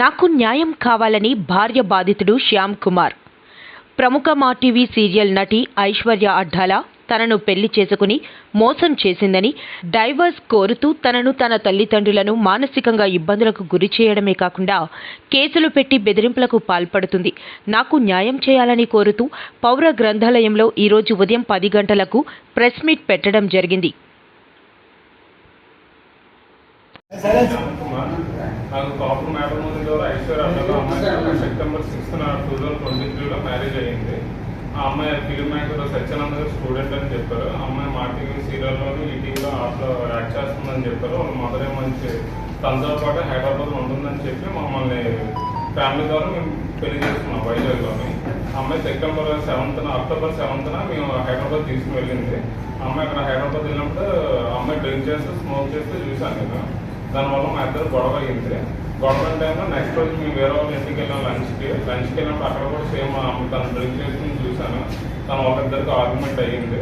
నాకు న్యాయం కావాలని భార్య బాధితుడు శ్యామ్ కుమార్. ప్రముఖ మా టీవీ సీరియల్ నటి ఐశ్వర్య అడ్డాల తనను పెళ్ళి చేసుకుని మోసం చేసిందని డైవర్స్ కోరుతూ తనను తన తల్లిదండ్రులను మానసికంగా ఇబ్బందులకు గురి చేయడమే కాకుండా కేసులు పెట్టి బెదిరింపులకు పాల్పడుతుంది. నాకు న్యాయం చేయాలని కోరుతూ పౌర గ్రంథాలయంలో ఈరోజు ఉదయం పది గంటలకు ప్రెస్ మీట్ పెట్టడం జరిగింది. నాకు కాపు ఉంది ద్వారా ఐశ్వర్య అన్నగా September sixth two thousand twenty త్రీలో మ్యారేజ్ అయ్యింది. ఆ అమ్మాయి ఫిల్మ్ మేకర్ సత్యానంద గారు స్టూడెంట్ అని చెప్పారు. ఆ అమ్మాయి మా టీవీ సీరియల్లోని ఈ టీవీలో ఆటలో యాక్ట్ చేస్తుందని చెప్పారు. వాళ్ళ మదర్ మంచి తనతో పాటు హైదరాబాద్ ఉంటుందని చెప్పి మమ్మల్ని ఫ్యామిలీ ద్వారా మేము పెళ్ళి చేసుకున్నాం వైజాగ్లోని. అమ్మాయి సెప్టెంబర్ సెవెంత్న అక్టోబర్ సెవెంత్న మేము హైదరాబాద్ తీసుకుని వెళ్ళింది ఆ అమ్మాయి అక్కడ హైదరాబాద్ వెళ్ళినప్పుడు అమ్మాయి డ్రింక్ చేస్తూ స్మోక్ చేస్తూ చూశాను నేను దానివల్ల మా ఇద్దరు గొడవ అయింది గొడవ టైంలో నెక్స్ట్ రోజు మేము వేరే వాళ్ళ ఇంటికి వెళ్ళాం లంచ్కి లంచ్కి వెళ్ళినప్పుడు అక్కడ కూడా సేమ్ తను డ్రింక్ చేసుకుని చూశాను. తను ఒకరిద్దరికి ఆర్గ్యుమెంట్ అయ్యింది.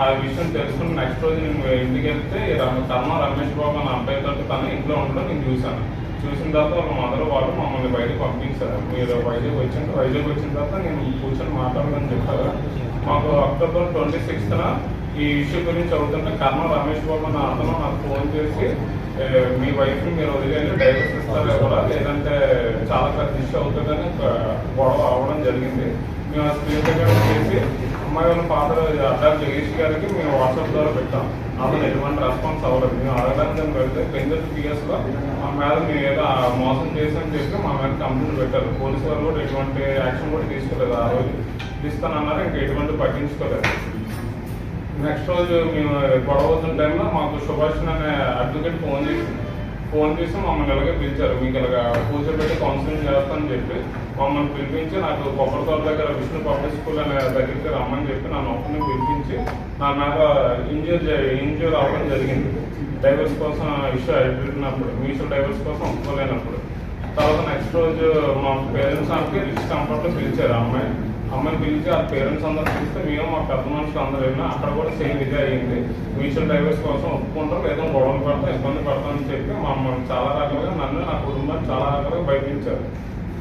ఆ విషయం తెలుసుకుని నెక్స్ట్ రోజు నేను ఇంటికి వెళ్తే ఈ కర్మ రమేష్ బాబు అన్న అబ్బాయి తోటి తను ఇంట్లో ఉండడం నేను చూశాను. చూసిన తర్వాత వాళ్ళ మదర్ వాళ్ళు మమ్మల్ని బయటకు పంపించారు. మీరు వైజాగ్ వచ్చిన వైజాగ్ వచ్చిన తర్వాత నేను కూర్చొని మాట్లాడదని చెప్పారు. మాకు అక్టోబర్ ట్వంటీ సిక్స్త్న ఈ ఇష్యూ గురించి అవుతుంటే కర్మ రమేష్ బాబు అన్న అతను నాకు ఫోన్ చేసి మీ వైఫ్ మీరు వదిలేయండి డైవర్స్ ఇస్తారా కూడా? లేదంటే చాలా పెద్ద ఇష్యూ అవుతుందని గొడవ అవ్వడం జరిగింది. మేము ఆ స్క్రీన్ రికార్డ్ చేసి అమ్మాయి వాళ్ళ ఫాదర్ అడ్డా జగేష్ గారికి మేము వాట్సాప్ ద్వారా పెట్టాం. అతను ఎటువంటి రెస్పాన్స్ అవ్వలేదు. మేము అడగడానికి పెడితే బెంగళూరు పిఎస్లో మా మీద మేము ఏదో మోసం చేసామని చెప్పి మా మీద కంప్లైంట్ పెట్టారు. పోలీసు వాళ్ళు కూడా ఎటువంటి యాక్షన్ కూడా తీసుకోలేదు ఆ రోజు. తీస్తానన్నారు ఇంకా ఎటువంటి పట్టించుకోలేదు. నెక్స్ట్ రోజు మేము గొడవ అవుతున్న టైంలో మాకు సుభాష్ అనే అడ్వకేట్ ఫోన్ చేసి ఫోన్ చేసి మమ్మల్ని ఇలాగే పిలిచారు. మీకు ఇలాగ కూర్చోబెట్టి కౌన్సిలింగ్ చేస్తానని చెప్పి మమ్మల్ని పిలిపించి నాకు కొబ్బరితోట దగ్గర విష్ణు పబ్లిక్ స్కూల్ అనే దగ్గరికి రమ్మని చెప్పి నా నొప్పిని పిలిపించి నా మీద ఇంజూర్ ఇంజూర్ అవ్వడం జరిగింది. డైవర్స్ కోసం ఇష్యూ అయిపోయినప్పుడు మీషో డైవర్స్ కోసం ఒప్పుకోలేనప్పుడు. తర్వాత నెక్స్ట్ రోజు మా పేరెంట్స్ అందరికి రిచ్ కంఫర్ట్లో పిలిచారు ఆ అమ్మాయి. అమ్మాయిని పిలిచి ఆ పేరెంట్స్ అందరూ చూస్తే మేము మా పెద్ద మనుషులు అందరూ వెళ్ళినా అక్కడ కూడా సేమ్ ఇదే అయ్యింది మ్యూచువల్ డ్రైవర్స్ కోసం ఒప్పుకుంటాం లేదా గొడవలు పడతాం ఇబ్బంది పడతామని చెప్పి మా అమ్మ చాలా రకాలుగా నన్ను నా కుటుంబాన్ని చాలా రకాలుగా బయటించారు.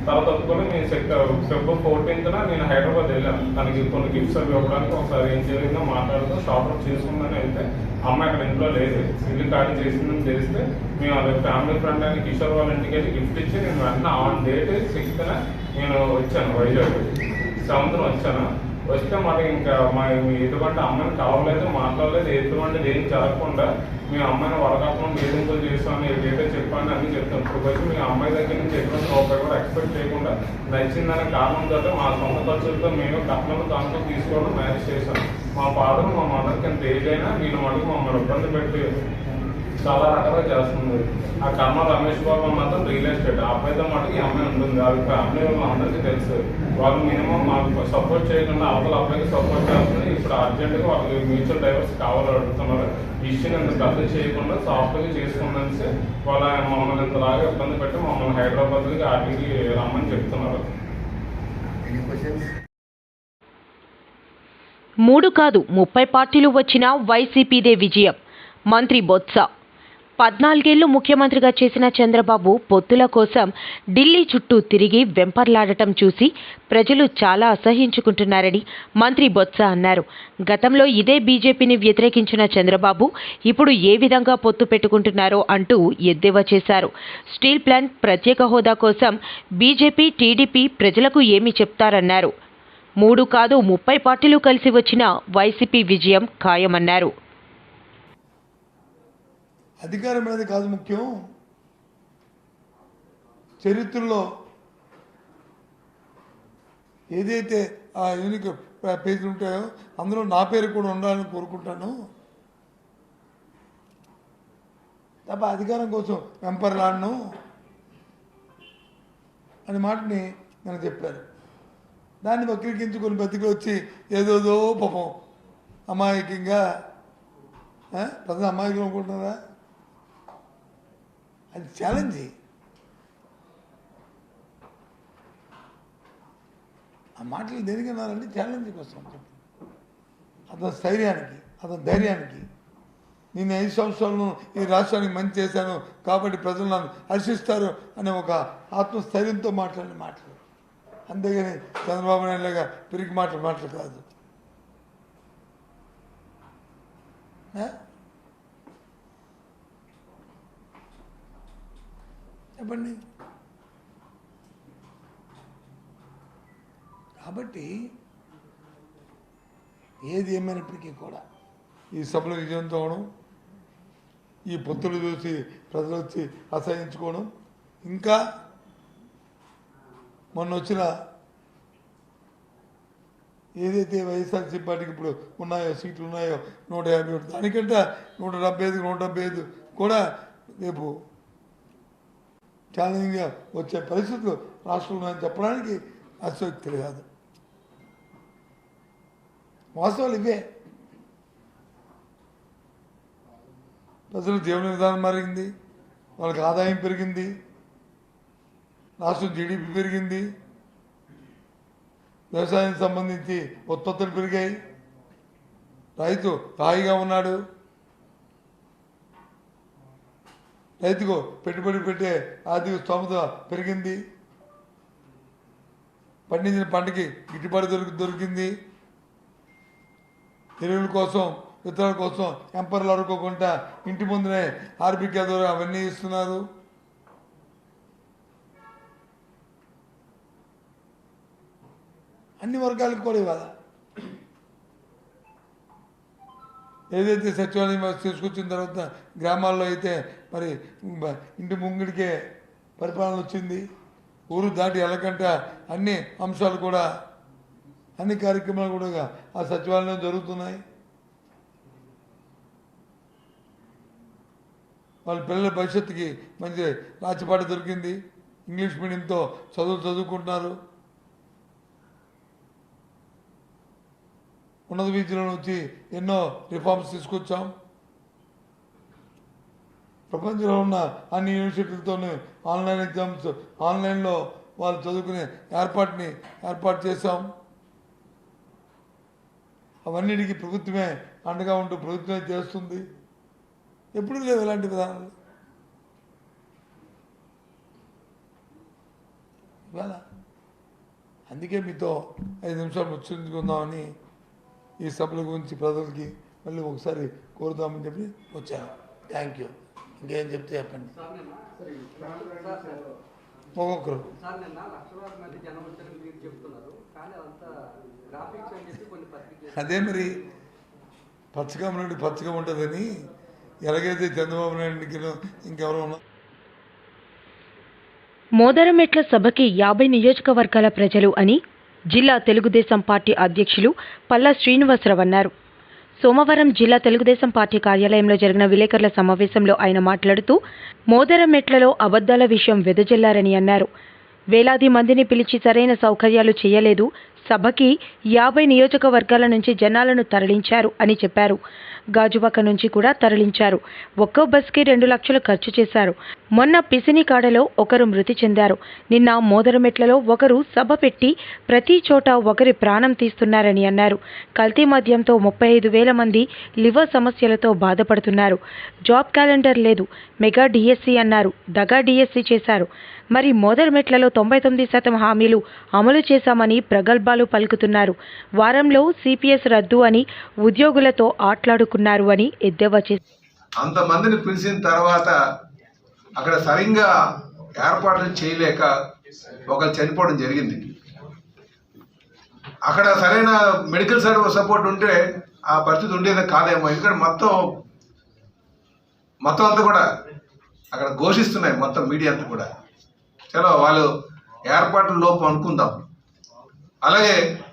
తర్వాత ఒప్పుకొని నేను ఫిబ్రవరి ఫోర్టీన్త్న నేను హైదరాబాద్ వెళ్ళాను. తనకి కొన్ని గిఫ్ట్స్ అవి ఇవ్వడానికి ఒకసారి ఏం జరిగిందో మాట్లాడుతూ షాప్లో చేసుకుందని అయితే అమ్మాయి అక్కడ ఇంట్లో లేదు. ఇల్లు ఖాళీ చేసిందని తెలిస్తే మేము అది ఫ్యామిలీ ఫ్రెండ్ అని కిషోర్ వాళ్ళ ఇంటికి వెళ్ళి గిఫ్ట్ ఇచ్చి నేను వెంటనే ఆన్ డేట్ సిక్స్త్న నేను వచ్చాను వైజాగ్ సంవత్సరం వచ్చాను. వస్తే మరి ఇంకా మా ఎటువంటి అమ్మాయిని కలవలేదు మాట్లాడలేదు ఎటువంటిది ఏం జరగకుండా మీ అమ్మాయిని వరకాకుండా వేధింపులు చేస్తాను ఏదైతే చెప్పాను అన్ని చెప్తాను ఇప్పుడు వచ్చి మీ అమ్మాయి దగ్గర నుంచి ఎటువంటి రూపాయి కూడా ఎక్స్పెక్ట్ చేయకుండా నచ్చిందనే తర్వాత మా సొంత ఖర్చులతో మేము కట్నాలు దాంట్లో తీసుకోవడం మేనేజ్ చేశాం. మా ఫాదర్ మా మదర్కి ఎంత ఏదైనా అయినా వీళ్ళు మటుకు మమ్మల్ని ఇబ్బంది పెట్టి చాలా రకాలుగా చేస్తుంది. ఆ కర్మ రమేష్ బాబు మాత్రం రియల్ ఎస్టేట్ ఆ అబ్బాయితో మటుకు ఈ అమ్మాయి ఉంటుంది. ఫ్యామిలీ వాళ్ళు అందరికీ తెలుసు. వాళ్ళు మినిమం మాకు సపోర్ట్ చేయకుండా అవతల అబ్బాయికి సపోర్ట్ చేస్తుంది ఇప్పుడు అర్జెంట్గా వాళ్ళకి మ్యూచువల్ డైవర్స్ కావాలని అడుగుతున్నారు. ఇష్యూని ఇంత పెద్ద చేయకుండా సాఫ్ట్గా చేసుకుందని వాళ్ళ మమ్మల్ని ఇంతలాగా ఇబ్బంది పెట్టి మమ్మల్ని హైదరాబాద్కి ఆర్టీకి రమ్మని చెప్తున్నారు? మూడు కాదు ముప్పై పార్టీలు వచ్చినా వైసీపీదే విజయం. మంత్రి బొత్స. పద్నాలుగేళ్ళు ముఖ్యమంత్రిగా చేసిన చంద్రబాబు పొత్తుల కోసం ఢిల్లీ చుట్టూ తిరిగి వెంపర్లాడటం చూసి ప్రజలు చాలా అసహించుకుంటున్నారని మంత్రి బొత్స అన్నారు. గతంలో ఇదే బీజేపీని వ్యతిరేకించిన చంద్రబాబు ఇప్పుడు ఏ విధంగా పొత్తు పెట్టుకుంటున్నారో అంటూ ఎద్దేవా చేశారు. స్టీల్ ప్లాంట్ ప్రత్యేక హోదా కోసం బీజేపీ టీడీపీ ప్రజలకు ఏమి చెప్తారన్నారు. మూడు కాదు ముప్పై పార్టీలు కలిసి వచ్చిన వైసీపీ విజయం ఖాయమన్నారు. అధికారం అనేది కాదు ముఖ్యం. చరిత్రలో ఏదైతే ఆ యూనిక్ పేజీలు ఉంటాయో అందులో నా పేరు కూడా ఉండాలని కోరుకుంటాను. తప్ప అధికారం కోసం వెంపర్లాడను అనే మాటని నేను చెప్పారు దాన్ని వక్రీకరించుకొని బతికి వచ్చి ఏదోదో పాపం అమాయకంగా ప్రజలు అమాయకులు అనుకుంటున్నారా? అది ఛాలెంజ్ ఆ మాటలు దేనికన్నారంటే ఛాలెంజ్ కోసం అతని స్థైర్యానికి అతని ధైర్యానికి. నేను ఐదు సంవత్సరాలను ఈ రాష్ట్రానికి మంచి చేశాను కాబట్టి ప్రజలు నన్ను హర్షిస్తారు అనే ఒక ఆత్మస్థైర్యంతో మాట్లాడిన మాటలు. అంతేగాని చంద్రబాబు నాయుడు లాగా పిరికి మాటలు మాటలు కాదు. చెప్పండి. కాబట్టి ఏది ఏమైనప్పటికీ కూడా ఈ సభలో విజయం తోవడం ఈ పొత్తులు చూసి ప్రజలు వచ్చి అసహించుకోవడం ఇంకా మొన్న వచ్చిన ఏదైతే వైఎస్ఆర్సీ పార్టీకి ఇప్పుడు ఉన్నాయో సీట్లు ఉన్నాయో నూట యాభై ఒకటి దానికంటే నూట డెబ్బై ఐదు నూట డెబ్బై ఐదు కూడా రేపు ఛాలెంజింగ్గా వచ్చే పరిస్థితులు రాష్ట్రంలో అని చెప్పడానికి అసక్తి కాదు వాస్తవాలు ఇవే. ప్రజల జీవన విధానం మారింది వాళ్ళకి ఆదాయం పెరిగింది రాష్ట్రం జీడిపి పెరిగింది వ్యవసాయానికి సంబంధించి ఉత్పత్తులు పెరిగాయి. రైతు హాయిగా ఉన్నాడు. రైతుకు పెట్టుబడి పెట్టే ఆర్థిక స్తోమత పెరిగింది. పండించిన పంటకి గిట్టుబాటు దొరికి దొరికింది. ఎరువుల కోసం విత్తనాల కోసం ఎంపర్లు అడుకోకుండా ఇంటి ముందునే ఆర్బిక ద్వారా అవన్నీ ఇస్తున్నారు. అన్ని వర్గాలకు కూడా ఇవ్వాలి? ఏదైతే సచివాలయం తీసుకొచ్చిన తర్వాత గ్రామాల్లో అయితే మరి ఇంటి ముంగిడికే పరిపాలన వచ్చింది. ఊరు దాటి వెళ్ళకంట అన్ని అంశాలు కూడా అన్ని కార్యక్రమాలు కూడా ఆ సచివాలయం జరుగుతున్నాయి. వాళ్ళ పిల్లల భవిష్యత్తుకి మంచి రాచిపాట దొరికింది. ఇంగ్లీష్ మీడియంతో చదువు చదువుకుంటున్నారు. ఉన్నత విద్యలో నుంచి ఎన్నో రిఫార్మ్స్ తీసుకొచ్చాం. ప్రపంచంలో ఉన్న అన్ని యూనివర్సిటీలతోనే ఆన్లైన్ ఎగ్జామ్స్ ఆన్లైన్లో వాళ్ళు చదువుకునే ఏర్పాటుని ఏర్పాటు చేశాం. అవన్నిటికీ ప్రభుత్వమే అండగా ఉంటూ ప్రభుత్వమే చేస్తుంది. ఎప్పుడు లేవు ఇలాంటి విధానాలు. ఇవాళ అందుకే మీతో ఐదు నిమిషాలు ముచ్చుకుందామని ఈ సభల గురించి ప్రజలకి మళ్ళీ ఒకసారి కోరుదామని చెప్పి వచ్చాను. థ్యాంక్ యూ ఇంకేం చెప్తే చెప్పండి. ఒక్కొక్కరు. అదే మరి పచ్చగా నుండి పచ్చగా ఉంటుందని ఎలాగైతే చంద్రబాబు నాయుడికి ఇంకెవరో ఉన్నారు మోదరమెట్ల సభకి యాభై నియోజకవర్గాల ప్రజలు అని జిల్లా తెలుగుదేశం పార్టీ అధ్యక్షులు పల్లా శ్రీనివాసరావు అన్నారు సోమవారం జిల్లా తెలుగుదేశం పార్టీ కార్యాలయంలో జరిగిన విలేకరుల సమావేశంలో ఆయన మాట్లాడుతూ మోదరమెట్లలో అబద్ధాల విషయం వెదజల్లారని అన్నారు. వేలాది మందిని పిలిచి సరైన సౌకర్యాలు చేయలేదు. సభకి యాభై నియోజకవర్గాల నుంచి జనాలను తరలించారు అని చెప్పారు. గాజువాక నుంచి కూడా తరలించారు. ఒక్కో బస్కి రెండు లక్షలు ఖర్చు చేశారు. మొన్న పిసినికాడలో ఒకరు మృతి చెందారు. నిన్న మోదరమెట్లలో ఒకరు సభ పెట్టి ప్రతి చోట ఒకరి ప్రాణం తీస్తున్నారని అన్నారు. కల్తీ మద్యంతో ముప్పై ఐదు వేల మంది లివర్ సమస్యలతో బాధపడుతున్నారు. జాబ్ క్యాలెండర్ లేదు. మెగా డిఎస్సి అన్నారు. దగా డిఎస్సి చేశారు. మరి మోదరమెట్లలో తొంభై తొమ్మిది శాతం హామీలు అమలు చేశామని ప్రగల్భాలు పలుకుతున్నారు. వారంలో సిపిఎస్ రద్దు అని ఉద్యోగులతో ఆట్లాడుకున్నారు అని ఎద్దేవా చేశారు. అంతమందిని పిలిచిన తర్వాత అక్కడ సరిగ్గా ఏర్పాట్లు చేయలేక ఒకరు చనిపోవడం జరిగింది. అక్కడ సరైన మెడికల్ సర్వీస్ సపోర్ట్ ఉంటే ఆ పరిస్థితి ఉండేది కాదేమో. ఎందుకంటే మొత్తం మొత్తం అంతా కూడా అక్కడ ఘోషిస్తున్నాయి మొత్తం మీడియా అంతా కూడా. చలో వాళ్ళు ఏర్పాట్ల లోపం అనుకుందాం. అలాగే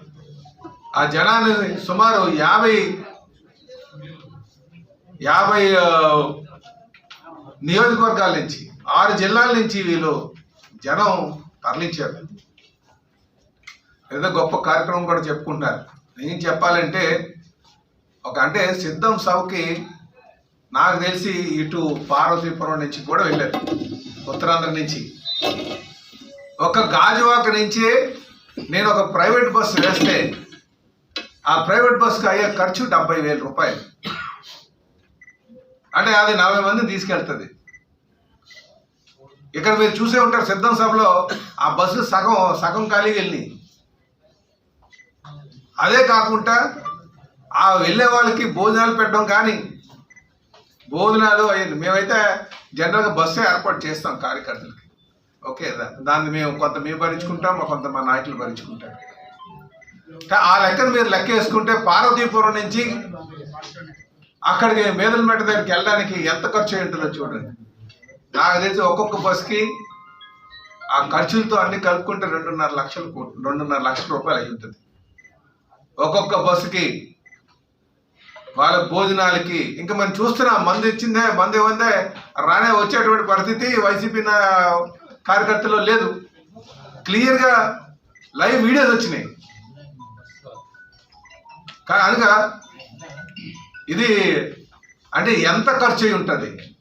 ఆ జనాన్ని సుమారు యాభై యాభై నియోజకవర్గాల నుంచి ఆరు జిల్లాల నుంచి వీళ్ళు జనం తరలించారు. ఏదో గొప్ప కార్యక్రమం కూడా చెప్పుకుంటున్నారు. నేను చెప్పాలంటే ఒక అంటే సిద్ధం సభకి నాకు తెలిసి ఇటు పార్వతీపురం నుంచి కూడా వెళ్ళారు. ఉత్తరాంధ్ర నుంచి. ఒక గాజువాక నుంచి నేను ఒక ప్రైవేట్ బస్సు వేస్తే ఆ ప్రైవేట్ బస్సుకు అయ్యే ఖర్చు డెబ్బై వేల రూపాయలు. అంటే అది నలభై మంది తీసుకెళ్తుంది. ఇక్కడ మీరు చూసే ఉంటారు సిద్ధం సభలో ఆ బస్సు సగం సగం ఖాళీ వెళ్ళి అదే కాకుండా ఆ వెళ్ళే వాళ్ళకి భోజనాలు పెట్టడం కానీ భోజనాలు అయ్యింది. మేమైతే జనరల్గా బస్సే ఏర్పాటు చేస్తాం కార్యకర్తలకి. ఓకే దాన్ని మేము కొంత మేము భరించుకుంటాం కొంత మా నాయకులు భరించుకుంటాం ఆ లెక్కను మీరు లెక్క వేసుకుంటే పార్వతీపురం నుంచి అక్కడికి మేదలమెట దగ్గరికి వెళ్ళడానికి ఎంత ఖర్చు అయి ఉంటుందో చూడండి. నాకు తెలిసి ఒక్కొక్క బస్కి ఆ ఖర్చులతో అన్ని కలుపుకుంటే రెండున్నర లక్షలు రెండున్నర లక్షల రూపాయలు అయి ఉంటుంది. ఒక్కొక్క బస్సుకి వాళ్ళ భోజనాలకి ఇంకా మనం చూస్తున్నాం మంది ఇచ్చిందే మంది ఇవ్వందే రానే వచ్చేటువంటి పరిస్థితి వైసీపీ కార్యకర్తలో కార్యకర్తల్లో లేదు. క్లియర్గా లైవ్ వీడియోస్ వచ్చినాయి. కానీ అనగా ఇది అంటే ఎంత ఖర్చు అయి ఉంటుంది?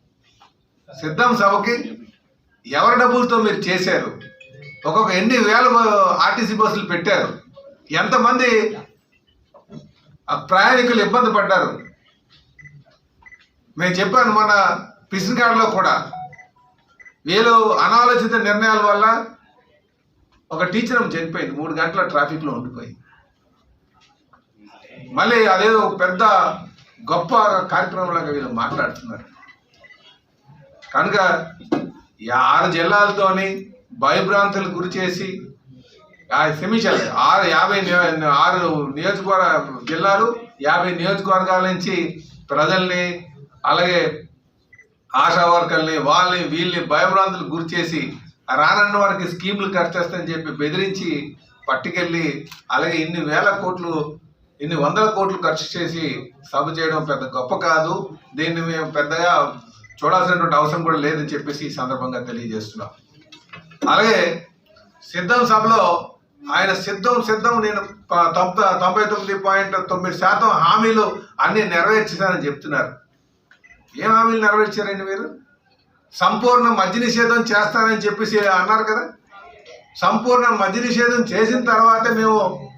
సిద్ధం సభకి ఎవరి డబ్బులతో మీరు చేశారు? ఒక్కొక్క ఎన్ని వేల ఆర్టీసీ బస్సులు పెట్టారు? ఎంతమంది ఆ ప్రయాణికులు ఇబ్బంది పడ్డారు? నేను చెప్పాను మన పిసినకాడలో కూడా. వీళ్ళు అనాలోచిత నిర్ణయాల వల్ల ఒక టీచర్ చనిపోయింది. మూడు గంటల ట్రాఫిక్లో ఉండిపోయి. మళ్ళీ అదేదో పెద్ద గొప్ప కార్యక్రమంలాగా వీళ్ళు మాట్లాడుతున్నారు. కనుక ఆరు జిల్లాలతోని భయభ్రాంతులు గురి చేసి క్షమించాలి ఆరు యాభై ఆరు నియోజకవర్గ జిల్లాలు యాభై నియోజకవర్గాల నుంచి ప్రజల్ని అలాగే ఆశా వర్కర్ని వాళ్ళని వీళ్ళని భయభ్రాంతులు గురి చేసి రానన్న వారికి స్కీములు ఖర్చు చేస్తాయని చెప్పి బెదిరించి పట్టుకెళ్ళి అలాగే ఇన్ని వేల కోట్లు ఇన్ని వందల కోట్లు ఖర్చు చేసి సభ చేయడం పెద్ద గొప్ప కాదు. దీన్ని మేము పెద్దగా చూడాల్సినటువంటి అవసరం కూడా లేదని చెప్పేసి ఈ సందర్భంగా తెలియజేస్తున్నాం. అలాగే సిద్ధం సభలో ఆయన సిద్ధం సిద్ధం నేను తొంభై తొంభై తొమ్మిది పాయింట్ తొమ్మిది శాతం హామీలు అన్ని నెరవేర్చారని చెప్తున్నారు. ఏం హామీలు నెరవేర్చారండి మీరు? సంపూర్ణ మద్య నిషేధం చేస్తానని చెప్పేసి అన్నారు కదా? సంపూర్ణ మద్య నిషేధం చేసిన తర్వాతే మేము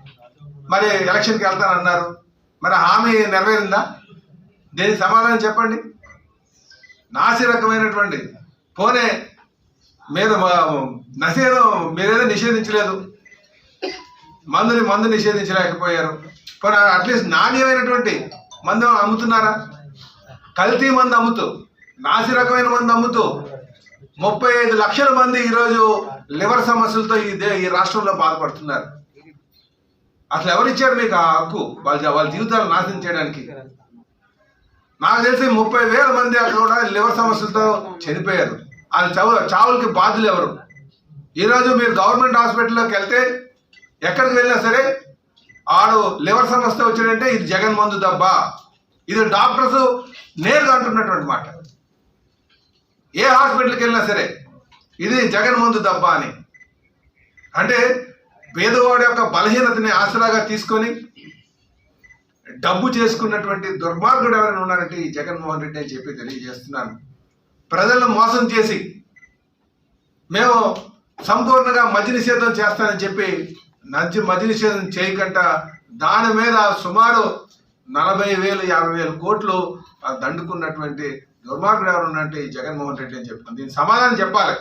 మరి ఎలక్షన్కి వెళ్తానన్నారు. మరి హామీ నెరవేరిందా? దీనికి సమాధానం చెప్పండి. నాసి రకమైనటువంటి పోనే మీరు మ- నషేధం మీరేదో నిషేధించలేదు. మందుని మందు నిషేధించలేకపోయారు. పోనీ అట్లీస్ట్ నాణ్యమైనటువంటి మందు అమ్ముతున్నారా? కల్తీ మందు అమ్ముతూ నాసి రకమైన మందు అమ్ముతూ ముప్పై ఐదు లక్షల మంది ఈరోజు లివర్ సమస్యలతో ఈ దే ఈ రాష్ట్రంలో బాధపడుతున్నారు. అసలు ఎవరిచ్చారు మీకు ఆ హక్కు? వాళ్ళ వాళ్ళ జీవితాలు నాశనం చేయడానికి. నాకు తెలిసి ముప్పై వేల మంది అక్కడ కూడా లివర్ సమస్యలతో చనిపోయారు. వాళ్ళ చావు చావులకి బాధలు ఎవరు? ఈరోజు మీరు గవర్నమెంట్ హాస్పిటల్లోకి వెళ్తే ఎక్కడికి వెళ్ళినా సరే ఆడు లివర్ సమస్య వచ్చాడంటే ఇది జగన్ మందు దబ్బా. ఇది డాక్టర్స్ నేరుగా అంటున్నటువంటి మాట. ఏ హాస్పిటల్కి వెళ్ళినా సరే ఇది జగన్ మందు దెబ్బ అని. అంటే పేదవాడి యొక్క బలహీనతని ఆసరాగా తీసుకొని డబ్బు చేసుకున్నటువంటి దుర్మార్గుడు ఎవరైనా ఉన్నారంటే ఈ జగన్మోహన్ రెడ్డి అని చెప్పి తెలియజేస్తున్నాను. ప్రజలను మోసం చేసి మేము సంపూర్ణంగా మద్య నిషేధం చేస్తానని చెప్పి నచ్చి మద్య నిషేధం చేయకుండా దాని మీద సుమారు నలభై వేలు యాభై వేల కోట్లు దండుకున్నటువంటి దుర్మార్గుడు ఎవరున్నంటే ఈ జగన్మోహన్ రెడ్డి అని చెప్తాను దీని సమాధానం చెప్పాలి.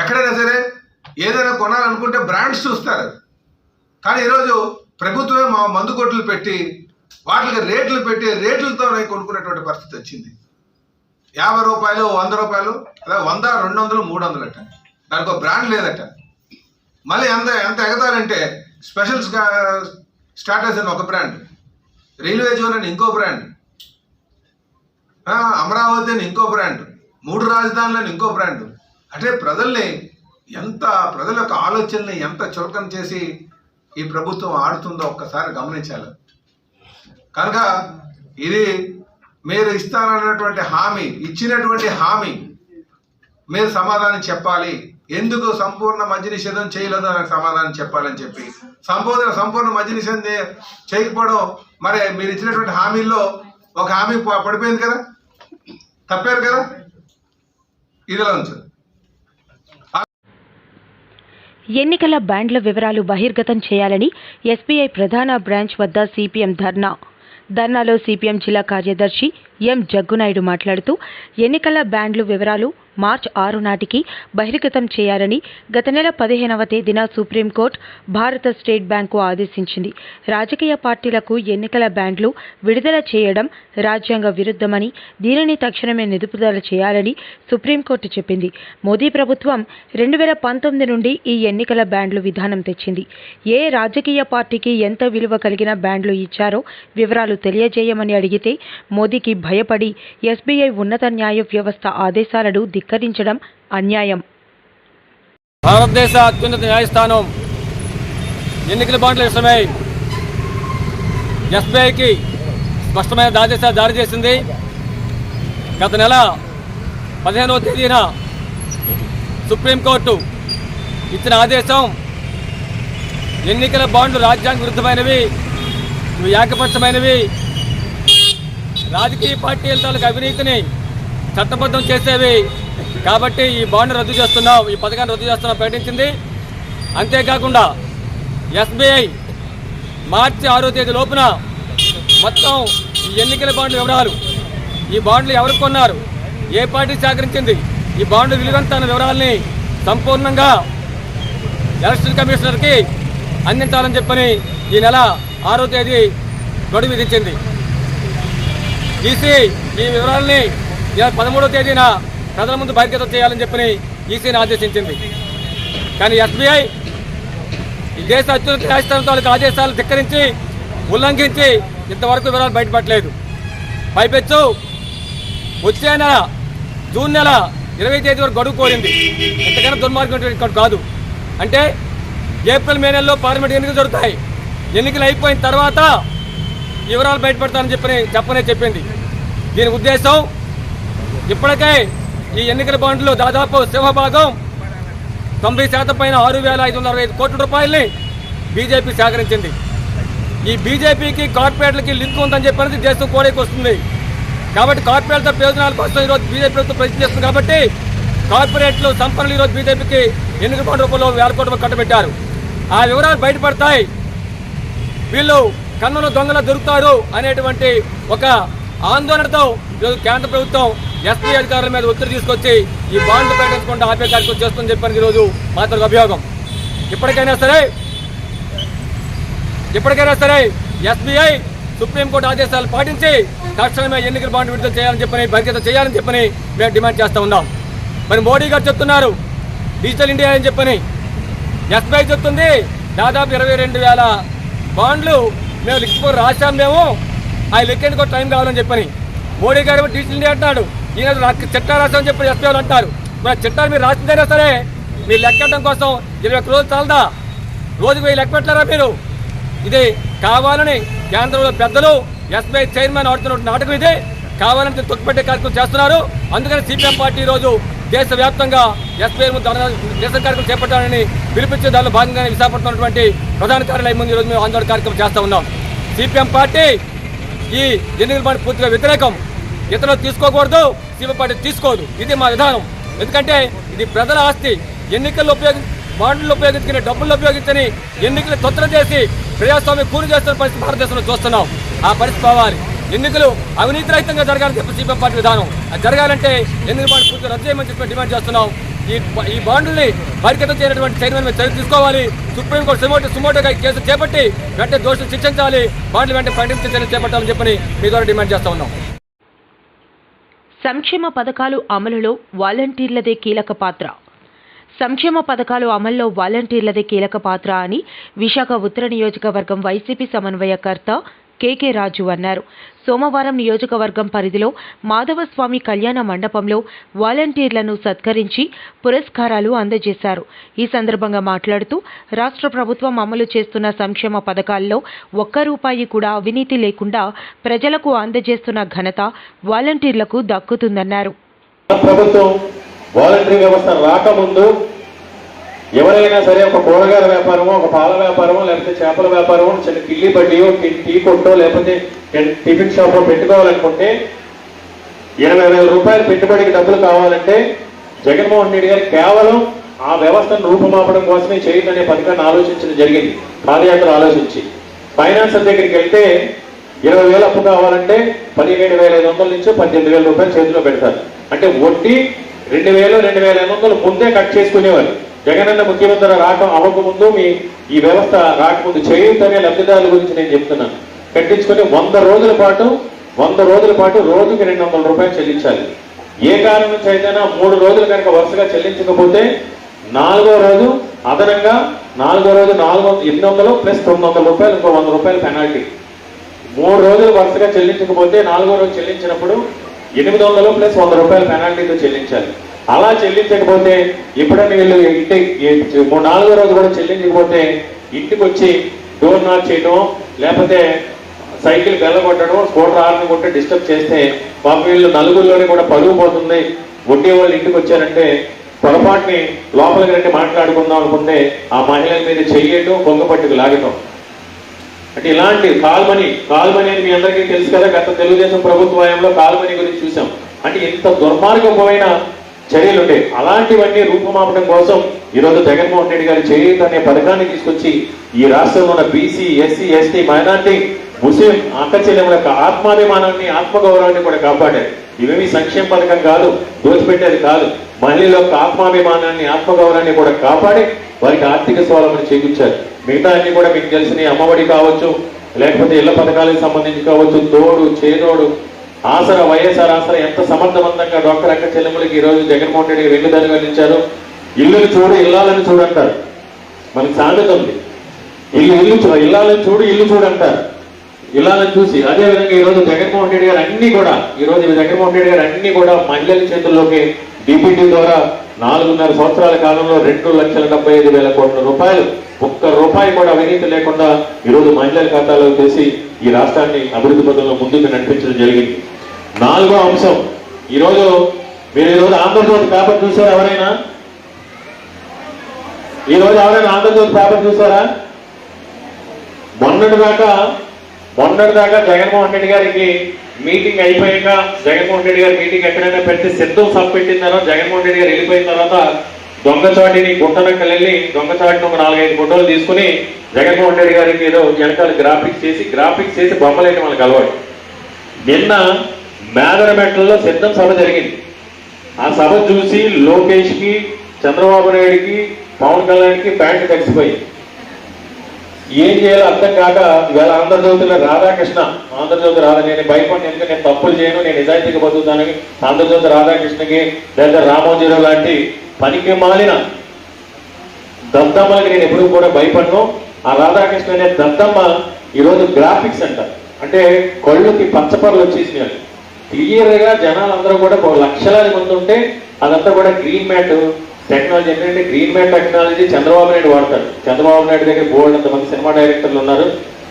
ఎక్కడైనా సరే ఏదైనా కొనాలనుకుంటే బ్రాండ్స్ చూస్తారు. కానీ ఈరోజు ప్రభుత్వమే మా మందు కొట్లు పెట్టి వాటికి రేట్లు పెట్టి రేట్లతోనే కొనుక్కునేటువంటి పరిస్థితి వచ్చింది. యాభై రూపాయలు వంద రూపాయలు అలా వంద రెండు వందలు మూడు వందలు అట దానికి ఒక బ్రాండ్ లేదట. మళ్ళీ ఎంత ఎంత ఎగతారంటే స్పెషల్స్గా స్టాటస్ అని ఒక బ్రాండ్. రైల్వే జోన్ అని ఇంకో బ్రాండ్. అమరావతి అని ఇంకో బ్రాండ్. మూడు రాజధానులని ఇంకో బ్రాండ్. అంటే ప్రజల్ని ఎంత ప్రజల యొక్క ఆలోచనని ఎంత చులకం చేసి ఈ ప్రభుత్వం ఆడుతుందో ఒక్కసారి గమనించాలి. కనుక ఇది మీరు ఇస్తానన్నటువంటి హామీ ఇచ్చినటువంటి హామీ మీరు సమాధానం చెప్పాలి. ఎందుకు సంపూర్ణ మద్య నిషేధం చేయలేదో నాకు సమాధానం చెప్పాలని చెప్పి సంపూర్ణ సంపూర్ణ మద్య నిషేధం చేయకపోవడం మరి మీరు ఇచ్చినటువంటి హామీల్లో ఒక హామీ పడిపోయింది కదా? తప్పారు కదా? ఇదిలా ఉంచు ఎన్నికల బ్యాండ్ల వివరాలు బహిర్గతం చేయాలని ఎస్బీఐ ప్రధాన బ్రాంచ్ వద్ద సిపిఎం ధర్నా. ధర్నాలో సిపిఎం జిల్లా కార్యదర్శి ఎం జగ్గునాయుడు మాట్లాడుతూ ఎన్నికల బ్యాండ్లు వివరాలు మార్చ్ ఆరు నాటికి బహిర్గతం చేయాలని గత నెల పదిహేనవ తేదీన సుప్రీంకోర్టు భారత స్టేట్ బ్యాంకు ఆదేశించింది. రాజకీయ పార్టీలకు ఎన్నికల బ్యాండ్లు విడుదల చేయడం రాజ్యాంగ విరుద్ధమని దీనిని తక్షణమే నిలుపుదల చేయాలని సుప్రీంకోర్టు చెప్పింది. మోదీ ప్రభుత్వం రెండు వేల పంతొమ్మిది నుండి ఈ ఎన్నికల బ్యాండ్లు విధానం తెచ్చింది. ఏ రాజకీయ పార్టీకి ఎంత విలువ కలిగిన బ్యాండ్లు ఇచ్చారో వివరాలు తెలియజేయమని అడిగితే మోదీకి భయపడి ఎస్బీఐ ఉన్నత న్యాయ వ్యవస్థ ఆదేశాలను ధిక్కరించడం అన్యాయం. భారతదేశ అత్యున్నత న్యాయస్థానం ఎన్నికల బాండ్ల విషయమై ఎస్బీఐకి స్పష్టమైన ఆదేశాలు జారీ చేసింది. గత నెల పదిహేనవ తేదీన సుప్రీంకోర్టు ఇచ్చిన ఆదేశం ఎన్నికల బాండ్లు రాజ్యాంగ విరుద్ధమైనవి ఏకపక్షమైనవి. రాజకీయ పార్టీల తాలూకు అవినీతిని చట్టబద్ధం చేసేవి. కాబట్టి ఈ బాండ్ రద్దు చేస్తున్నాం ఈ పథకాన్ని రద్దు చేస్తున్నాం ప్రకటించింది. అంతేకాకుండా ఎస్బీఐ మార్చి ఆరో తేదీ లోపున మొత్తం ఈ ఎన్నికల బాండ్ల వివరాలు ఈ బాండ్లు ఎవరు కొన్నారు ఏ పార్టీ సేకరించింది ఈ బాండ్ల విలువంత వివరాలని సంపూర్ణంగా ఎలక్షన్ కమిషనర్కి అందించాలని చెప్పని ఈ నెల ఆరో తేదీ గడువు విధించింది. ఈసీ ఈ వివరాలని పదమూడో తేదీన ప్రజల ముందు బహిర్గతం చేయాలని చెప్పని ఈసీని ఆదేశించింది. కానీ ఎస్బీఐ ఈ దేశ అత్యున్నత న్యాయస్థానం తాలూకు ఆదేశాలు ధిక్కరించి ఉల్లంఘించి ఇంతవరకు వివరాలు బయటపడలేదు. పైపెచ్చు వచ్చే నెల జూన్ నెల ఇరవై తేదీ వరకు గడువు కోరింది. ఎంతకైనా దుర్మార్గం కాదు. అంటే ఏప్రిల్ మే నెలలో పార్లమెంట్ ఎన్నికలు జరుగుతాయి. ఎన్నికలు అయిపోయిన తర్వాత వివరాలు బయటపడతానని చెప్పని చెప్పనే చెప్పింది. దీని ఉద్దేశం ఇప్పటికే ఈ ఎన్నికల బాండ్లు దాదాపు సింహభాగం తొంభై శాతం పైన ఆరు వేల ఐదు వందల అరవై ఐదు కోట్ల రూపాయలని బీజేపీ సేకరించింది. ఈ బీజేపీకి కార్పొరేట్లకి లింక్ ఉందని చెప్పినది దేశం కోడేకి వస్తుంది కాబట్టి కార్పొరేట్ల ప్రయోజనాల కోసం ఈరోజు బీజేపీ ప్రభుత్వం ప్రయత్నం చేస్తుంది కాబట్టి కార్పొరేట్లు సంపన్నులు ఈరోజు బీజేపీకి ఎన్నికల బాండ్ రూపంలో వేల కోట్ల కట్టబెట్టారు. ఆ వివరాలు బయటపడతాయి. వీళ్ళు కన్నుల దొంగల దొరుకుతారు అనేటువంటి ఒక ఆందోళనతో ఈరోజు కేంద్ర ప్రభుత్వం ఎస్పీ అధికారుల మీద ఒత్తిడి తీసుకొచ్చి ఈ బాండ్లు ప్రకటించకుండా ఆపే కార్యక్రమం చేస్తుందని చెప్పాను ఈరోజు మాత్రం అభియోగం. ఇప్పటికైనా సరే ఇప్పటికైనా సరే ఎస్బీఐ సుప్రీంకోర్టు ఆదేశాలు పాటించి తక్షణమే ఎన్నికల బాండ్ విడుదల చేయాలని చెప్పని బహిర్గతం చేయాలని చెప్పని మేము డిమాండ్ చేస్తూ ఉన్నాం. మరి మోడీ గారు చెప్తున్నారు డిజిటల్ ఇండియా అని చెప్పని. ఎస్బీఐ చెప్తుంది దాదాపు ఇరవై రెండు వేల బాండ్లు మేము లిక్కిపో రాశాం మేము. ఆ లెక్కేందుకు టైం కావాలని చెప్పని మోడీ గారు డిజిటల్ ఇండియా అంటున్నాడు. ఈయన చట్టాలు రాస్తామని చెప్పి ఎస్పీ వాళ్ళు అంటారు మరి చట్టాలు మీరు రాసిందైనా సరే మీరు లెక్కడం కోసం ఇరవై ఒక్క రోజులు చాలదా? రోజుకు వెయ్యి లెక్క పెట్టారా మీరు? ఇది కావాలని కేంద్రంలో పెద్దలు ఎస్బీఐ చైర్మన్ ఆడుతున్న నాటకం ఇది. కావాలని తొక్కుపెట్టే కార్యక్రమం చేస్తున్నారు. అందుకని సిపిఎం పార్టీ ఈరోజు దేశవ్యాప్తంగా ఎస్బీఐ ముందు నిరసన కార్యక్రమం చేపట్టాలని పిలిపించే దానిలో భాగంగానే విశాఖపట్నం ఉన్నటువంటి ప్రధాన కార్యాలయం ముందు ఈరోజు మేము ఆందోళన కార్యక్రమం చేస్తూ ఉన్నాం. సిపిఎం పార్టీ ఈ ఎన్నికల పార్టీ పూర్తిగా వ్యతిరేకం. ఇతరులు తీసుకోకూడదు సీమ పార్టీ తీసుకోదు. ఇది మా విధానం. ఎందుకంటే ఇది ప్రజల ఆస్తి. ఎన్నికల్లో ఉపయోగి బాండ్లు ఉపయోగించుకునే డబ్బులు ఉపయోగించని ఎన్నికలు తొత్తర చేసి ప్రజాస్వామ్యం కూలి చేస్తున్న పరిస్థితి భారతదేశంలో చూస్తున్నాం. ఆ పరిస్థితి పోవాలి. ఎన్నికలు అవినీతి రహితంగా జరగాలని చెప్పి సీపీఎం పార్టీ విధానం. అది జరగాలంటే ఎన్నికల పార్టీ పూర్తిగా రద్దు చేయమని చెప్పి డిమాండ్ చేస్తున్నాం. ఈ ఈ బాండ్లని బహిర్గతం చేయనటువంటి చైర్మన్ మీద చర్య తీసుకోవాలి. సుప్రీంకోర్టు సుమోటో సుమోటోగా కేసు చేపట్టి వెంటనే దోషులు శిక్షించాలి. బాండ్లు వెంటనే ప్రకటించే చర్యలు చేపట్టాలని చెప్పని మీ ద్వారా డిమాండ్ చేస్తా ఉన్నాం. సంక్షేమ పథకాలు అమలులో వాలంటీర్లదే కీలక పాత్ర. సంక్షేమ పథకాలు అమల్లో వాలంటీర్లదే కీలక పాత్ర అని విశాఖ ఉత్తర నియోజకవర్గం వైసీపీ సమన్వయకర్త కేకే రాజు అన్నారు. సోమవారం నియోజకవర్గం పరిధిలో మాధవస్వామి కళ్యాణ మండపంలో వాలంటీర్లను సత్కరించి పురస్కారాలు అందజేశారు. ఈ సందర్భంగా మాట్లాడుతూ రాష్ట్ర ప్రభుత్వం అమలు చేస్తున్న సంక్షేమ పథకాల్లో ఒక్క రూపాయి కూడా అవినీతి లేకుండా ప్రజలకు అందజేస్తున్న ఘనత వాలంటీర్లకు దక్కుతుందన్నారు. ప్రభుత్వం వ్యవస్థ రాకముందు ఎవరైనా సరే ఒక కూరగాయల వ్యాపారమో ఒక పాల వ్యాపారమో లేకపోతే చేపల వ్యాపారమో చిన్న కిల్లి బడ్డీయో టీ- కొట్టో లేకపోతే టిఫిన్ షాపో పెట్టుకోవాలనుకుంటే ఇరవై వేల రూపాయలు పెట్టుబడికి డబ్బులు కావాలంటే జగన్మోహన్ రెడ్డి గారు కేవలం ఆ వ్యవస్థను రూపుమాపడం కోసమే చేయండి పథకాన్ని ఆలోచించడం జరిగింది. పాదయాత్ర ఆలోచించి. ఫైనాన్సర్ దగ్గరికి వెళ్తే ఇరవై వేలు అప్పు కావాలంటే పదిహేడు వేల ఐదు వందల నుంచి పద్దెనిమిది వేల రూపాయలు చేతిలో పెడతారు. అంటే వడ్డీ రెండు వేలు రెండు వేల ఐదు వందలు ముందే కట్ చేసుకునేవారు. జగనన్న ముఖ్యమంత్రి రావటం అవ్వకముందు మీ ఈ వ్యవస్థ రాకముందు చేయుతనే లబ్ధిదారుల గురించి నేను చెప్తున్నాను. కట్టించుకొని వంద రోజుల పాటు వంద రోజుల పాటు రోజుకి రెండు వందల రూపాయలు చెల్లించాలి. ఏ కారణం చేతైనా మూడు రోజులు కనుక వరుసగా చెల్లించకపోతే నాలుగో రోజు అదనంగా నాలుగో రోజు నాలుగు ఎనిమిది వందలు ప్లస్ తొమ్మిది వందల రూపాయలు ఇంకో వంద రూపాయలు పెనాల్టీ మూడు రోజులు వరుసగా చెల్లించకపోతే నాలుగో రోజు చెల్లించినప్పుడు ఎనిమిది వందలు ప్లస్ వంద రూపాయల పెనాల్టీతో చెల్లించాలి. అలా చెల్లించకపోతే ఎప్పుడైనా వీళ్ళు ఇంటి మూడు నాలుగో రోజు కూడా చెల్లించకపోతే ఇంటికి వచ్చి డోర్ నాక్ చేయడం లేకపోతే సైకిల్ బెల్లగొట్టడం స్కూటర్ ఆర్ని కొట్టి డిస్టర్బ్ చేస్తే పాప వీళ్ళు నలుగురిలోనే కూడా పరుగు పోతుంది. వడ్డీ వాళ్ళు ఇంటికి వచ్చారంటే పొరపాటుని లోపలికి రండి మాట్లాడుకుందాం అనుకుంటే ఆ మహిళల మీద చెయ్యటం కొంగపట్టుకు లాగటం. అంటే ఇలాంటి కాల్మని కాల్మని అని మీ అందరికీ తెలుసు కదా గత తెలుగుదేశం ప్రభుత్వ హయాంలో కాల్మని గురించి చూసాం. అంటే ఇంత దుర్మార్గమైన చర్యలు ఉంటాయి అలాంటివన్నీ రూపుమాపడం కోసం ఈరోజు జగన్మోహన్ రెడ్డి గారి చేయూత అనే పథకాన్ని తీసుకొచ్చి ఈ రాష్ట్రంలో ఉన్న బీసీ ఎస్సీ ఎస్టీ మైనార్టీ ముస్లిం అక్క చెల్లెముల యొక్క ఆత్మాభిమానాన్ని ఆత్మగౌరవాన్ని కూడా కాపాడారు. ఇవేమి సంక్షేమ పథకం కాదు దోచిపెట్టేది కాదు. మహిళల యొక్క ఆత్మాభిమానాన్ని ఆత్మగౌరవాన్ని కూడా కాపాడి వారికి ఆర్థిక స్వావలంబన చేకూర్చారు. మిగతా అన్ని కూడా మీకు తెలిసిన అమ్మఒడి కావచ్చు లేకపోతే ఇళ్ళ పథకాలకు సంబంధించి కావచ్చు తోడు చేదోడు ఆసరా వైఎస్ఆర్ ఆసరా ఎంత సమర్థవంతంగా డాక్టర్ అక్క చెల్లెములకి ఈ రోజు జగన్మోహన్ రెడ్డి రెండు వెన్నుదన్నుగా నిలిచారు ఇల్లుని చూడు ఇల్లాలని చూడంటారు మనకి సామెత ఉంది. ఇల్లు ఇల్లు ఇల్లాలని చూడు ఇల్లు చూడంటారు ఇల్లాలని చూసి అదే విధంగా ఈ రోజు జగన్మోహన్ రెడ్డి గారు అన్ని కూడా ఈ రోజు జగన్మోహన్ రెడ్డి గారు అన్ని కూడా మహిళల చేతుల్లోకి డిపిటీ ద్వారా నాలుగున్నర సంవత్సరాల కాలంలో రెండు లక్షల డెబ్బై ఐదు వేల కోట్ల రూపాయలు ఒక్క రూపాయి కూడా అవినీతి లేకుండా ఈరోజు మహిళల ఖాతాలో చేసి ఈ రాష్ట్రాన్ని అభివృద్ధి పథంలో ముందుకు నడిపించడం జరిగింది. నాలుగో అంశం. ఈరోజు మీరు ఈరోజు ఆంధ్రజ్యోతి పేపర్ చూసారా ఎవరైనా? ఈరోజు ఎవరైనా ఆంధ్రజ్యోతి పేపర్ చూసారా? మొన్నటి దాకా మొన్నటి దాకా జగన్మోహన్ రెడ్డి గారికి మీటింగ్ అయిపోయాక జగన్మోహన్ రెడ్డి గారి మీటింగ్ ఎక్కడైనా పెట్టి సిద్ధం సభ పెట్టిన తర్వాత జగన్మోహన్ రెడ్డి గారు వెళ్ళిపోయిన తర్వాత దొంగచాటిని గుట్టనక్కలు వెళ్ళి దొంగచాటిని ఒక నాలుగైదు ఫోటోలు తీసుకుని జగన్మోహన్ రెడ్డి గారికి ఏదో వెనకాల గ్రాఫిక్స్ చేసి గ్రాఫిక్స్ చేసి బొమ్మలేని మనకు అలవాటు. నిన్న మేదరమెట్లలో సిద్ధం సభ జరిగింది. ఆ సభ చూసి లోకేష్కి చంద్రబాబు నాయుడికి పవన్ కళ్యాణ్కి ప్యాంటు కలిసిపోయింది ఏం చేయాలో అర్థం కాక ఇవాళ ఆంధ్రజ్యోతిలో రాధాకృష్ణ ఆంధ్రజ్యోతి రాధా నేను భయపడి ఎందుకంటే నేను తప్పులు చేయను నేను నిజాయితీగా బతుకుతానని ఆంధ్రజ్యోతి రాధాకృష్ణకి లేదా రామోజీరావు లాంటి పనికి మాలిన దద్దమ్మలకి నేను ఎప్పుడు కూడా భయపడను. ఆ రాధాకృష్ణ అనే దద్దమ్మ ఈరోజు గ్రాఫిక్స్ అంటారు అంటే కళ్ళుకి పచ్చపర్లు వచ్చేసినాయి. క్లియర్గా జనాలందరూ కూడా లక్షలాది మంది ఉంటే అదంతా కూడా గ్రీన్ మ్యాట్ టెక్నాలజీ. ఏంటంటే green mat technology Chandrababu Naidu వాడతాడు. Chandrababu Naidu దగ్గర బోర్డు అంత మంది సినిమా డైరెక్టర్లు ఉన్నారు.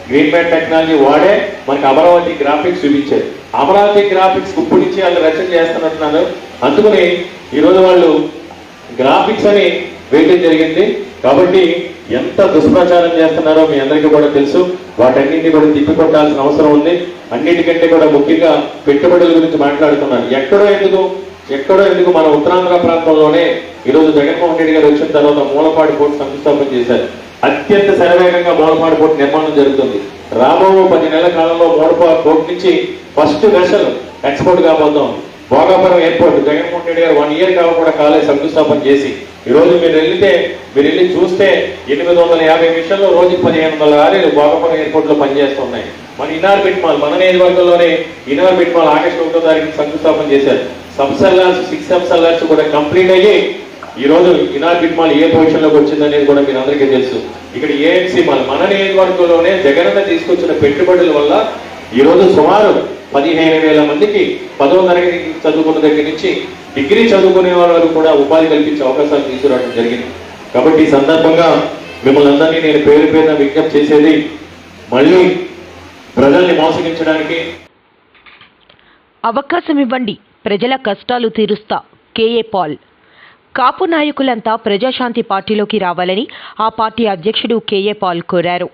గ్రీన్ మ్యాట్ టెక్నాలజీ వాడే మనకి అమరావతి గ్రాఫిక్స్ చూపించారు అమరావతి గ్రాఫిక్స్ ఇప్పుడు నుంచి వాళ్ళు రచన చేస్తున్నట్టున్నారు. అందుకని ఈరోజు వాళ్ళు గ్రాఫిక్స్ అని వేయడం జరిగింది. కాబట్టి ఎంత దుష్ప్రచారం చేస్తున్నారో మీ అందరికీ కూడా తెలుసు. వాటన్నింటినీ కూడా తిప్పికొట్టాల్సిన అవసరం ఉంది. అన్నిటికంటే కూడా ముఖ్యంగా పెట్టుబడుల గురించి మాట్లాడుతున్నారు ఎక్కడో ఎందుకు ఎక్కడో ఎందుకు మన ఉత్తరాంధ్ర ప్రాంతంలోనే ఈరోజు జగన్మోహన్ రెడ్డి గారు వచ్చిన తర్వాత మూలపాటి పోర్టు శంకుస్థాపన చేశారు. అత్యంత శరవేగంగా మూలపాడి పోర్టు నిర్మాణం జరుగుతుంది. రాబో పది నెలల కాలంలో మూలపాడు పోర్టు నుంచి first vessel export కాబోతాం Bhogapuram airport Jaganmohan Reddy garu one year కావ కూడా కాలేజ్ శంకుస్థాపన చేసి ఈరోజు మీరు వెళ్తే మీరు వెళ్ళి చూస్తే ఎనిమిది వందల యాభై నిమిషాల్లో రోజుకి పదిహేను వందల లారీలు భోగాపురం ఎయిర్పోర్ట్లో పనిచేస్తున్నాయి. మన ఇనార్ బిట్ మాల్ మన నియోజకవర్గంలోనే ఇనార్ బిట్ మాల్ ఆగస్టు ఒకటో తారీఖు శంకుస్థాపన చేశారు. సబ్సెల్లార్స్ సిక్స్ సబ్సెల్లార్స్ కూడా కంప్లీట్ అయ్యి ఈ రోజు ఇనార్ బిట్ మాల్ ఏ పొజిషన్లోకి వచ్చిందనేది కూడా మీరు అందరికీ తెలుసు. ఇక్కడ ఏఎంసీ మాల్ మన నియోజకవర్గంలోనే జగనన్న తీసుకొచ్చిన పెట్టుబడుల వల్ల ఈరోజు సుమారు పదిహేను వేల మందికి పదో తరగతి చదువుకున్న దగ్గర నుంచి డిగ్రీ చదువుకునే వాళ్ళకు కూడా ఉపాధి కల్పించే అవకాశాలు తీసుకురావడం జరిగింది. కాబట్టి ఈ సందర్భంగా మిమ్మల్ని అందరినీ నేను పేరు పేరున విజ్ఞప్తి చేసేది మళ్ళీ ప్రజల్ని మోసగించడానికి అవకాశం ఇవ్వండి. ప్రజల కష్టాలు తీరుస్తా. KA Paul. కాపు నాయకులంతా ప్రజాశాంతి పార్టీలోకి రావాలని ఆ పార్టీ అధ్యక్షుడు కేఏ పాల్ కోరారు.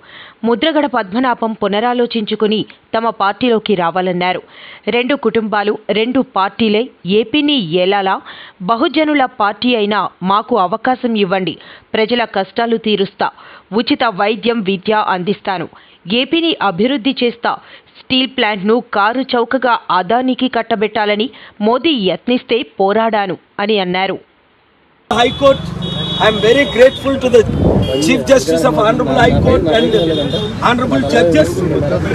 ముద్రగడ పద్మనాభం పునరాలోచించుకుని తమ పార్టీలోకి రావాలన్నారు. రెండు కుటుంబాలు రెండు పార్టీలే ఏపీని ఏలాలా బహుజనుల పార్టీ అయినా మాకు అవకాశం ఇవ్వండి ప్రజల కష్టాలు తీరుస్తా ఉచిత వైద్యం విద్య అందిస్తాను. ఏపీని అభివృద్ధి చేస్తా స్టీల్ ప్లాంట్ను కారు చౌకగా అదానికి కట్టబెట్టాలని మోదీ యత్నిస్తే పోరాడాను అని అన్నారు. High Court. I am very grateful to the Chief Justice of Honorable High Court and Honorable Judges.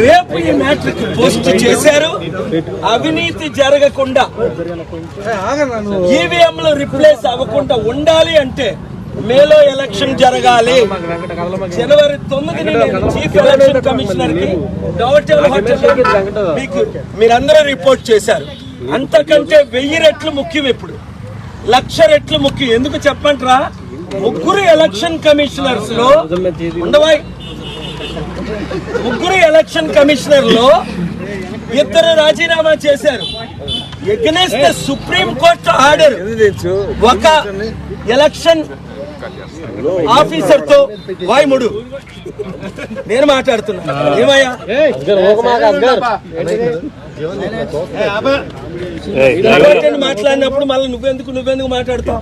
రేపు ఈ మ్యాటర్కి పోస్ట్ చేశారు అవినీతి జరగకుండా ఈవీఎంలు రిప్లేస్ అవ్వకుండా ఉండాలి అంటే మేలో ఎలక్షన్ జరగాలి జనవరి తొమ్మిదిని చీఫ్ ఎలక్షన్ కమిషనర్కి హోటల్ మీకు మీరందరూ రిపోర్ట్ చేశారు అంతకంటే వెయ్యి రెట్లు ముఖ్యం ఇప్పుడు లక్ష రెట్లు ముఖ్యం. ఎందుకు చెప్పంటారా? ముగ్గురు ఎలక్షన్ కమిషనర్స్లో ముగ్గురు ఎలక్షన్ కమిషనర్లో ఇద్దరు రాజీనామా చేశారు. ఎగ్నెస్ట్ సుప్రీం కోర్టు ఆర్డర్ ఒక ఎలక్షన్ ఆఫీసర్తో వాయుముడు. నేను మాట్లాడుతున్నా. ఏమయ్యా? మాట్లాడినప్పుడు మళ్ళీ నువ్వెందుకు నువ్వెందుకు మాట్లాడతావు?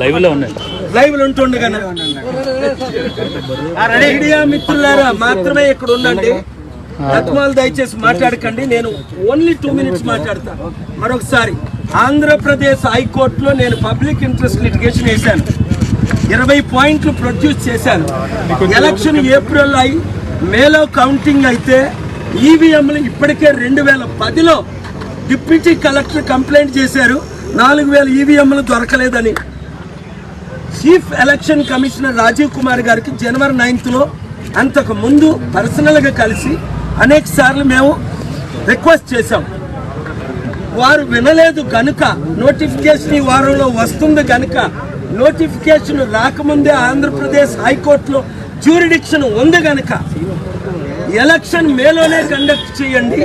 లైవ్లో ఉన్నాయి. లైవ్ ఉంటుండగా మీడియా మిత్రులారా మాత్రమే ఇక్కడ ఉండండి. రత్మాలు దయచేసి మాట్లాడకండి. నేను ఓన్లీ టూ మినిట్స్ మాట్లాడతాను మరొకసారి ఆంధ్రప్రదేశ్ హైకోర్టులో నేను పబ్లిక్ ఇంట్రెస్ట్ లిటిగేషన్ వేశాను. ఇరవై పాయింట్లు ప్రొడ్యూస్ చేశాను. ఎలక్షన్ ఏప్రిల్ అయి మేలో కౌంటింగ్ అయితే ఈవీఎంలు ఇప్పటికే రెండు వేల పదిలో డిప్యూటీ కలెక్టర్ కంప్లైంట్ చేశారు. నాలుగు వేల ఈవీఎంలు దొరకలేదని. Chief election commissioner Rajiv Kumar గారికి జనవరి నైన్త్లో అంతకు ముందు పర్సనల్గా కలిసి అనేక సార్లు మేము రిక్వెస్ట్ చేశాం. వారు వినలేదు గనుక నోటిఫికేషన్ ఈ వారంలో వస్తుంది గనుక నోటిఫికేషన్ రాకముందే ఆంధ్రప్రదేశ్ హైకోర్టులో జ్యూరిడిక్షన్ ఉంది గనుక ఎలక్షన్ మేలోనే కండక్ట్ చేయండి.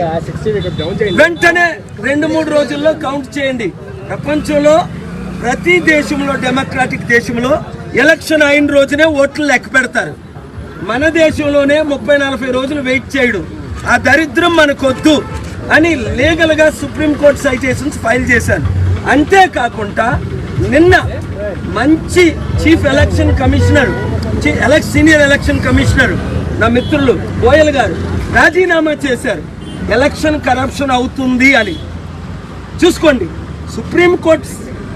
వెంటనే రెండు మూడు రోజుల్లో కౌంట్ చేయండి. ప్రపంచంలో ప్రతి దేశంలో డెమోక్రాటిక్ దేశంలో ఎలక్షన్ అయిన రోజునే ఓట్లు లెక్క పెడతారు. మన దేశంలోనే ముప్పై నలభై రోజులు వెయిట్ చేయడం. ఆ దరిద్రం మనకొద్దు అని లీగల్గా సుప్రీంకోర్టు సైటేషన్స్ ఫైల్ చేశాను అంతేకాకుండా నిన్న మంచి chief election commissioner senior election commissioner నా మిత్రులు గోయల్ గారు రాజీనామా చేశారు. ఎలక్షన్ కరప్షన్ అవుతుంది అని. చూసుకోండి సుప్రీంకోర్టు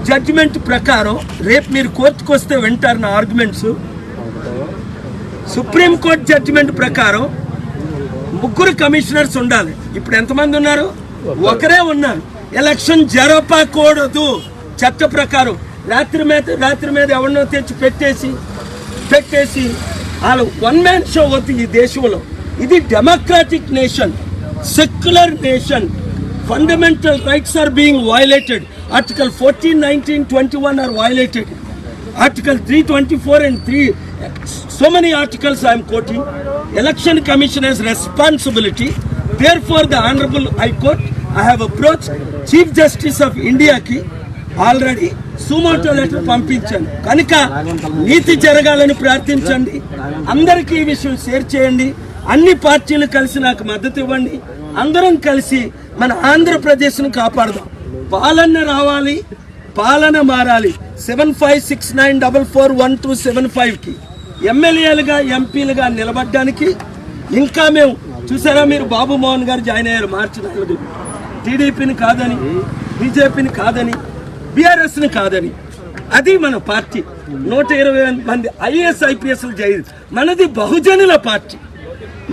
జడ్జిమెంట్ ప్రకారం రేపు మీరు కోర్టుకు వస్తే వింటారు నా ఆర్గ్యుమెంట్స్. సుప్రీంకోర్టు జడ్జిమెంట్ ప్రకారం ముగ్గురు కమిషనర్స్ ఉండాలి. ఇప్పుడు ఎంతమంది ఉన్నారు? ఒకరే ఉన్నారు. ఎలక్షన్ జరపకూడదు. చట్ట ప్రకారం రాత్రి మీద రాత్రి మీద ఎవరినో తెచ్చి పెట్టేసి పెట్టేసి వాళ్ళు వన్ మ్యాన్ షో వద్దు ఈ దేశంలో. ఇది democratic nation secular nation fundamental rights are being violated article fourteen nineteen twenty one are violated article three twenty four and three so many articles I'm quoting election commission has responsibility therefore the honourable high court I have approach chief justice of ఇండియాకి already suo motu letter పంపించాను కనుక నీతి జరగాలని ప్రార్థించండి. అందరికీ ఈ విషయం share చేయండి. అన్ని పార్టీలు కలిసి నాకు మద్దతు ఇవ్వండి. అందరం కలిసి మన ఆంధ్రప్రదేశ్ను కాపాడదాం. పాలన రావాలి. పాలన మారాలి. Seven five six nine double four one two seven ఫైవ్కి ఎమ్మెల్యేలుగా ఎంపీలుగా నిలబడ్డానికి. ఇంకా మేము చూసారా మీరు? బాబు మోహన్ గారు జాయిన్ అయ్యారు మార్చి నాలుగు. టీడీపీని కాదని బీజేపీని కాదని. బీఆర్ఎస్ని కాదని. అది మన పార్టీ. నూట ఇరవై మంది ఐఏఎస్ ఐపీఎస్లు జై మనది బహుజనుల పార్టీ.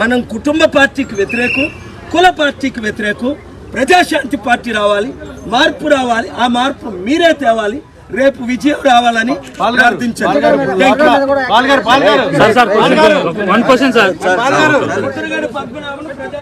మనం కుటుంబ పార్టీకి వ్యతిరేకం కుల పార్టీకి వ్యతిరేకం ప్రజాశాంతి పార్టీ రావాలి మార్పు రావాలి ఆ మార్పు మీరే తేవాలి రేపు విజయం రావాలని ప్రార్థించండి.